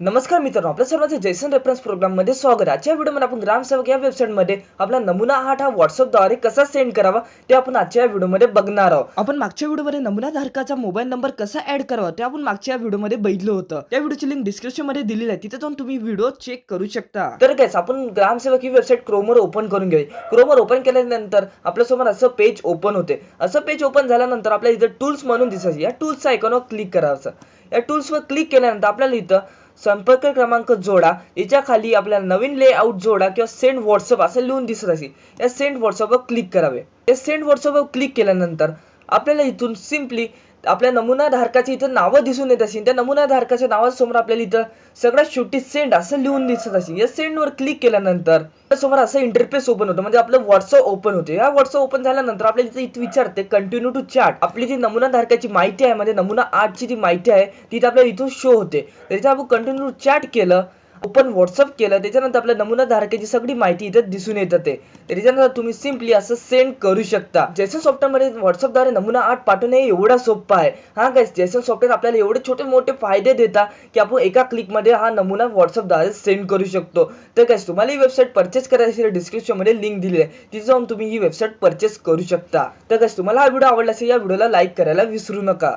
नमस्कार मित्रांनो आपल्या सर्वांचं जैसन रेफरन्स प्रोग्राममध्ये स्वागत आहे. आजच्या व्हिडिओमध्ये आपण ग्रामसेवक या वेबसाईटमध्ये आपला नमुना आठ हा व्हॉट्सअपद्वारे कसा सेंड करावा ते आपण आजच्या व्हिडिओमध्ये बघणार आहोत. आपण मागच्या व्हिडिओमध्ये नमुना धारकाचा मोबाईल नंबर कसा ऍड करावा ते आपण मागच्या व्हिडिओमध्ये बघितलं होतं. त्या व्हिडिओची लिंक डिस्क्रिप्शनमध्ये दिलेली आहे. तिथे जाऊन तुम्ही व्हिडिओ चेक करू शकता. तर काय आपण ग्रामसेवक ही वेबसाईट क्रोमवर ओपन करून घेऊया. क्रोमवर ओपन केल्यानंतर आपल्यासमोर असं पेज ओपन होते. असं पेज ओपन झाल्यानंतर आपल्याला इथं टूल्स म्हणून दिसायचं. या टूल्सच्या आयकॉनवर क्लिक करायचं या टूल्सवर क्लिक केल्यानंतर आपल्याला इथं संपर्क क्रमांक जोडा याच्या खाली आपल्याला नवीन लेआउट जोडा किंवा सेंड व्हॉट्सअप असं लिहून दिसत असेल. या सेंड व्हॉट्सअपवर क्लिक करावे. या सेंड व्हॉट्सअपवर क्लिक केल्यानंतर आपल्याला इथून सिम्पली आपल्या नमुना धारकाची इथं नावं दिसून येत असेल. त्या नमुना धारकाच्या नावासमोर आपल्याला इथं सगळ्यात शेवटी सेंड असं लिहून दिसत असेल. या सेंडवर क्लिक केल्यानंतर समोर असं इंटरफेस ओपन होतं. म्हणजे आपलं व्हॉट्सअप ओपन होते. या व्हॉट्सअप ओपन झाल्यानंतर आपल्याला इथं इथं विचारते कंटिन्यू टू चॅट आपली जी नमुना धारकाची माहिती आहे म्हणजे नमुना आठची जी माहिती आहे ती इथं आपल्याला इथून शो होते. त्याच्या आपण कंटिन्यू टू चॅट केलं. ओपन व्हॉट्सअप केलं त्याच्यानंतर आपल्या नमुना धारकाची सगळी माहिती इथं दिसून येत ते. त्याच्यानंतर तुम्ही सिम्पली असं सेंड करू शकता. जेसन सॉफ्टवेअरमध्ये व्हॉट्सअपद्वारे नमुना आठ पाठवणे एवढा सोपा आहे. हा काय जेसन सॉफ्टवेअर आपल्याला एवढे छोटे मोठे फायदे देतात की आपण एका क्लिकमध्ये हा नमुना व्हॉट्सअपद्वारे सेंड करू शकतो. तर काय तुम्हाला ही वेबसाईट परचेस करायची असेल डिस्क्रिप्शनमध्ये लिंक दिली आहे. तिथे जाऊन तुम्ही ही वेबसाईट परचेस करू शकता. तर काय तुम्हाला हा व्हिडिओ आवडला असेल या व्हिडिओला लाईक करायला विसरू नका.